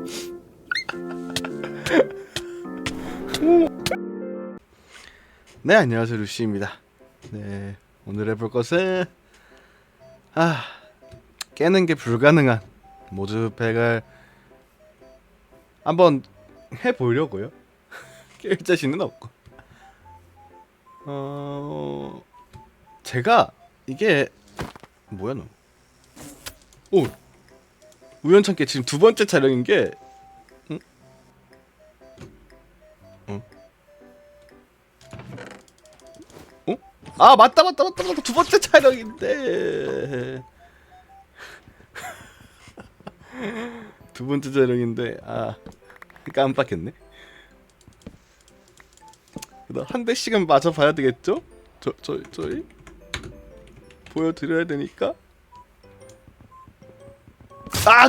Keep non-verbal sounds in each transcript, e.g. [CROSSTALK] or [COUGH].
[LAUGHS] 네 안녕하세요 루시입니다. 네 오늘 해볼 것은 아 깨는 게 불가능한 모두 백을 한번 해보려고요. [LAUGHS] 깰 자신은 없고 어 제가 이게 뭐야 너? 오 우연찮게 지금 두 번째 촬영인 게 응? 응? 어? 아 맞다 맞다 맞다 맞다 두 번째 촬영인데 [LAUGHS] 두 번째 촬영인데 아 깜빡했네. 한 대씩은 맞아 봐야 되겠죠? 저 저 저희 보여드려야 되니까. 아!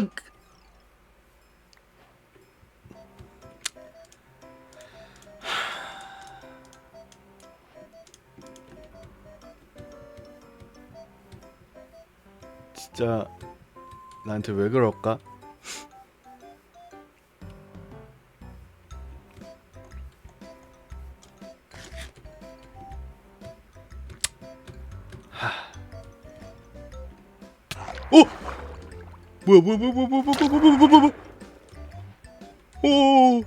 진짜 나한테 왜 그럴까? 오! 뭐야 뭐야 뭐야 뭐야 뭐야 뭐야 뭐야 뭐야 뭐야 오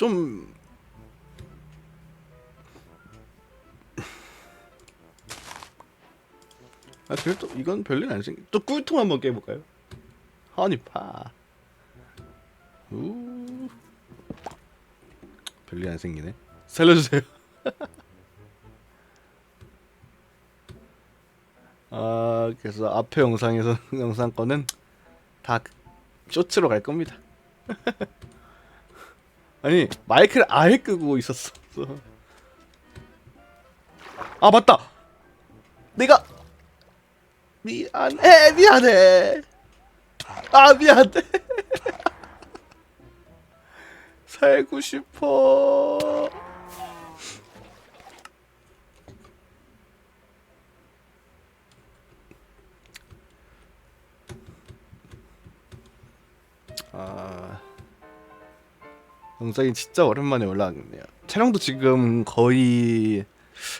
좀 아, 그래도 이건 별일 안 생겨. 또 꿀통 한번 깨볼까요? 허니파. 우. 별일 안 생기네. 살려주세요. [LAUGHS] 아, 그래서 앞에 영상에서 [LAUGHS] 영상 거는 다 쇼츠로 갈 겁니다. [LAUGHS] 아니 마이크를 아예 끄고 있었어. 아 맞다. 내가 미안해 미안해. 아 미안해. [LAUGHS] 살고 싶어. 영상이 진짜 오랜만에 올라왔네요. 촬영도 지금 거의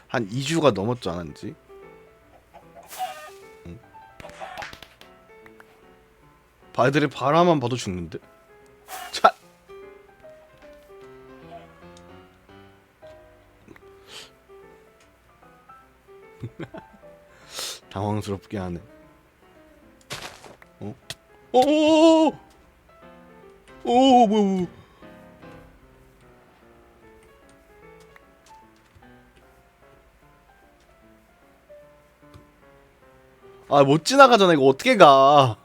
한 2주가 넘었죠, 안 한지. 응. 바들의 바라만 봐도 죽는데. 차. [LAUGHS] 당황스럽게 하네. 어? 오! 오! 오, 뭐야, 뭐야. 아 못 지나가잖아 이거 어떻게 가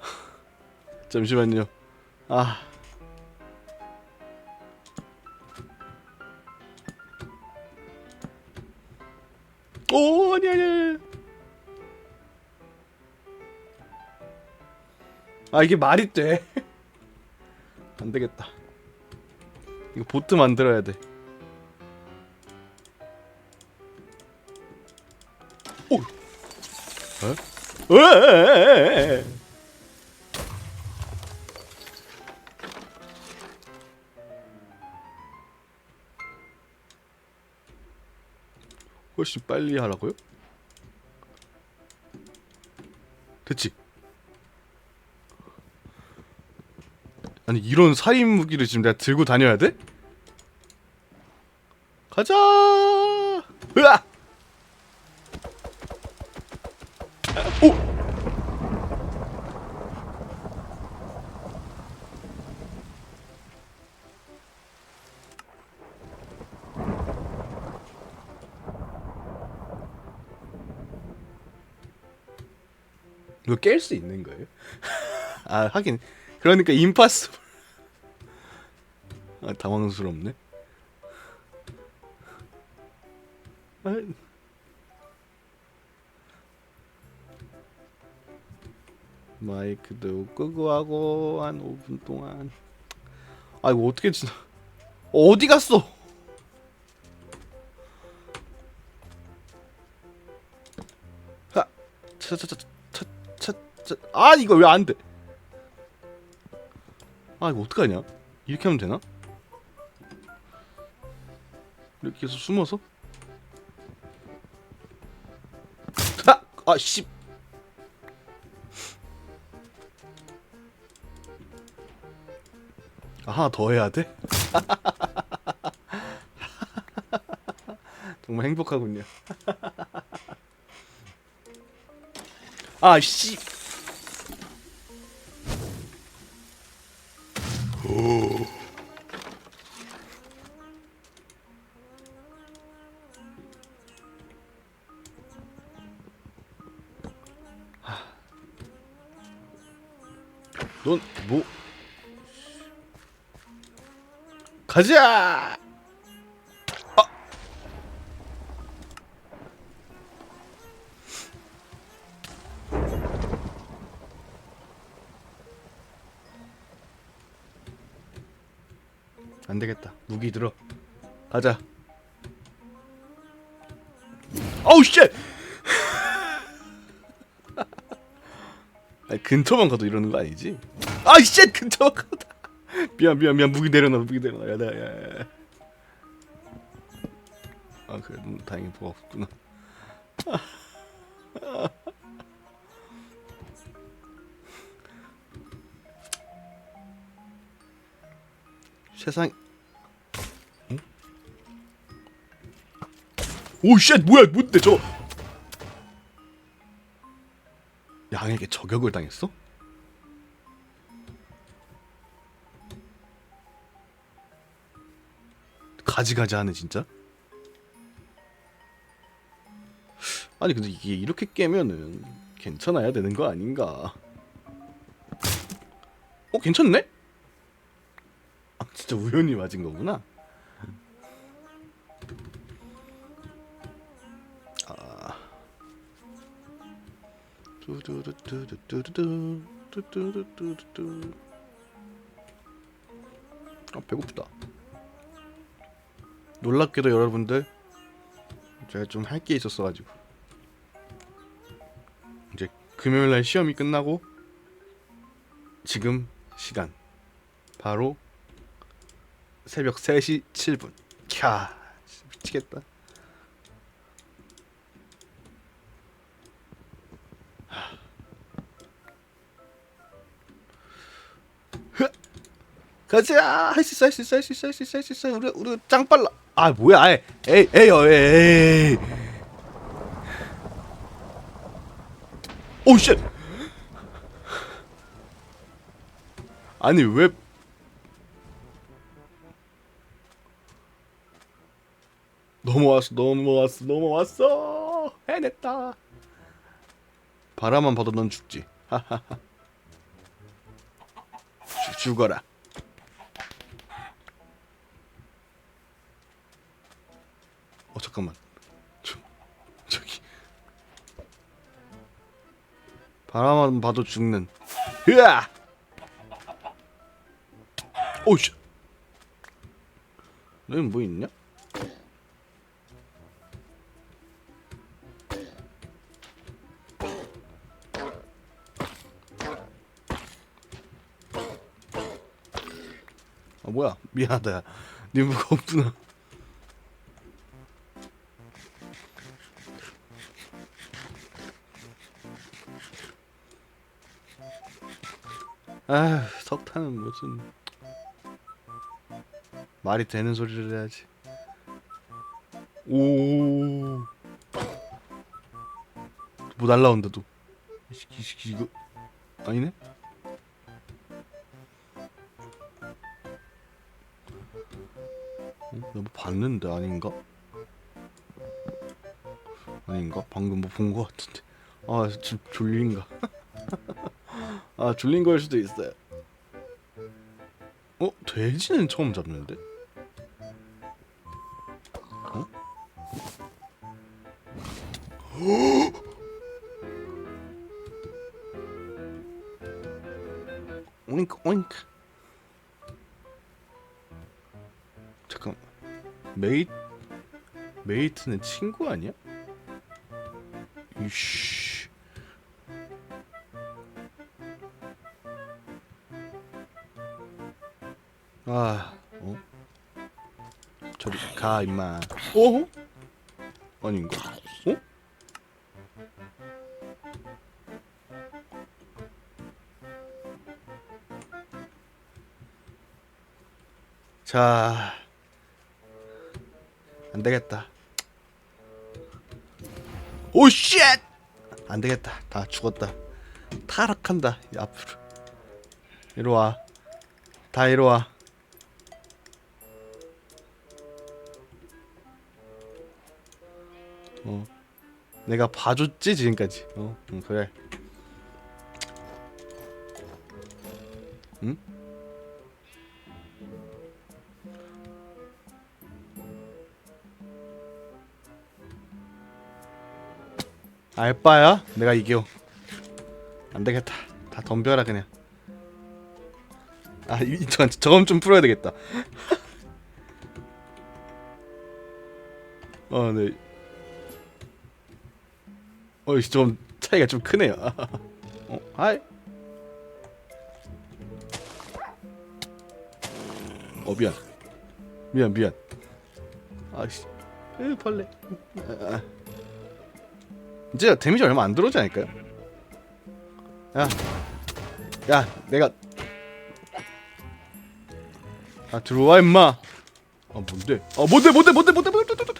[LAUGHS] 잠시만요 아 오, 아니, 아니, 아니. 아, 이게 말이 돼. [LAUGHS] 안 되겠다. 이거 보트 만들어야 돼. 오! 에? 훨씬 빨리 하라고요? 됐지? 아니 이런 사인 무기를 지금 내가 들고 다녀야 돼? 가자! 으아! 오! 이거 깰 수 있는 거예요? [LAUGHS] 아 하긴 그러니까 임파서블 아, 당황스럽네. 아, 마이크도 끄고 하고 한 5분 동안. 아 이거 어떻게 지나? 어디 갔어? 하, 차차차차차차. 아 이거 왜 안 돼? 아 이거 어떡하냐? 이렇게 하면 되나? 이렇게 해서 숨어서? 아! 아 씨. 하나 더 해야 돼? [LAUGHS] 정말 행복하군요. [LAUGHS] 아 씨. 가자! 아! 안 되겠다. 무기 들어. 가자. 어우 쉣! [LAUGHS] 아니, 근처만 가도 이러는 거 아니지? 아이 쉣 근처만 가도 미안 미안 미안 무기 내려놔 무기 내려놔 야야 야, 야. 아 그래 음, 다행히 뭐가 없구나 [LAUGHS] 세상 응? 오쉣 뭐야 뭔데 저 양에게 저격을 당했어? 가지가지 하네 진짜. 아니 근데 이게 이렇게 깨면은 괜찮아야 되는 거 아닌가? 어 괜찮네? 아 진짜 우연히 맞은 거구나. 아. 뚜두두두두두두 뚜두두두두두. 아 배고프다. 놀랍게도 여러분들 제가 좀 할 게 있었어가지고. 이제 금요일날 시험이 끝나고 지금 시간. 바로 새벽 3시 7분. 캬 미치겠다 가자. 할 수 있어 할 수 있어 할 수 있어 할 수 있어 할 수 있어. 우리 우리 짱 빨라. 아 뭐야. 에이 에이 에이 어, 에이 에이. 오쉣. 아니 왜. 넘어왔어 넘어왔어 넘어왔어. 해냈다. 바라만 봐도 넌 죽지. 하하하 [LAUGHS] 죽- 죽어라 어 잠깐만. 저, 저기. 바라만 봐도 죽는. 으아! 오씨. 너는 뭐 있냐? 아 뭐야? 미안하다. 야. 네 무가 없구나 아 석탄은 무슨 말이 되는 소리를 해야지 오 뭐 날라온다 또 이시기 이시기 이거 아니네 어? 나뭐 봤는데 아닌가? 아닌가? 방금 뭐 본 거 같은데 아 지금 졸린가? [LAUGHS] 아 졸린 걸 수도 있어요 어 돼지는 처음 잡는데? 어? [GASPS] 오잉크 오잉크 잠깐 메이 메이트는 친구 아니야? 이씨 아 어? 저리 가 임마 어? 아닌가? 어? 자, 안 되겠다. 오 쉣! 안 되겠다. 다 죽었다. 타락한다. 이 앞으로. 이리 와. 다 이리 와. 어. 내가 봐줬지 지금까지. 어, 응, 그래. 응? 알바야? 내가 이겨. 안 되겠다. 다 덤벼라 그냥. 아, 이, 저, 저건 좀 풀어야 되겠다. [LAUGHS] 어, 네. 어, 좀 차이가 좀 크네요. [LAUGHS] 어, 하이. 어, 미안. 미안, 미안. 아씨. 으, 벌레. 아, 아. 이제 데미지 얼마 안 들어오지 않을까요? 야, 야, 내가 아 들어와 임마. 아 뭔데? 아 뭔데 뭔데 뭔데 뭔데 뭔데 뭔데?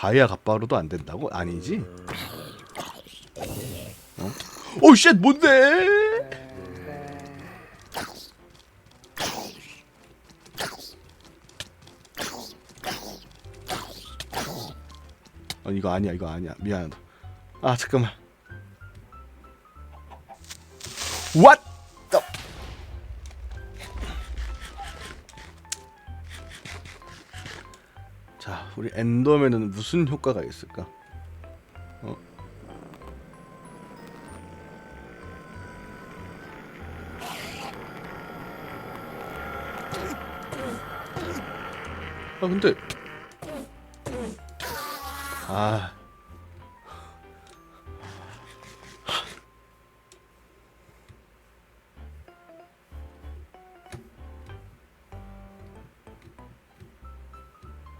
다이아 갑바로도 안 된다고? 아니지? 어? 오 쉣 뭔데? 아 이거 아니야 이거 아니야 미안하다. 아 잠깐만. What 엔더맨은 무슨 효과가 있을까? 어? 아 근데 아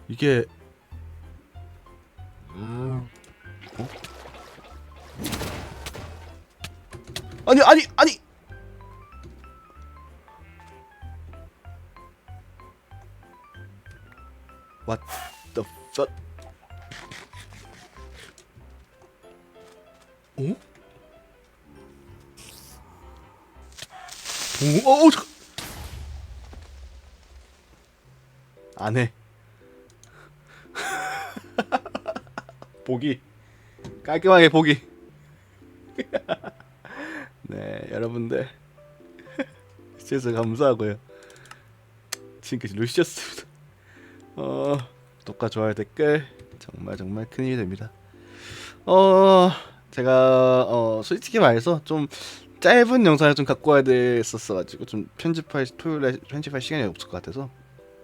이게 안 해. [LAUGHS] 보기. 깔끔하게 보기. [LAUGHS] 네 여러분들. [LAUGHS] 시청해서 감사하고요. 지금까지 루시였습니다. 어 구독과 좋아요 댓글 정말 정말 큰 힘이 됩니다. 어 제가 어 솔직히 말해서 좀 짧은 영상을 좀 갖고 와야 됐었어 가지고 좀 편집할 토요일에 편집할 시간이 없을 것 같아서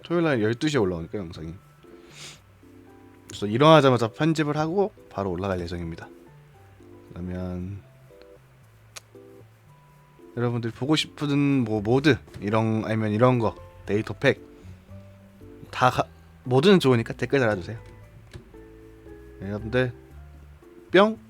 토요일 날 12시에 올라오니까 영상이 그래서 일어나자마자 편집을 하고 바로 올라갈 예정입니다. 그러면 여러분들이 보고 싶은 뭐 모드 이런 아니면 이런 거 데이터 팩다 모드는 좋으니까 댓글 달아주세요. 네, 여러분들 뿅.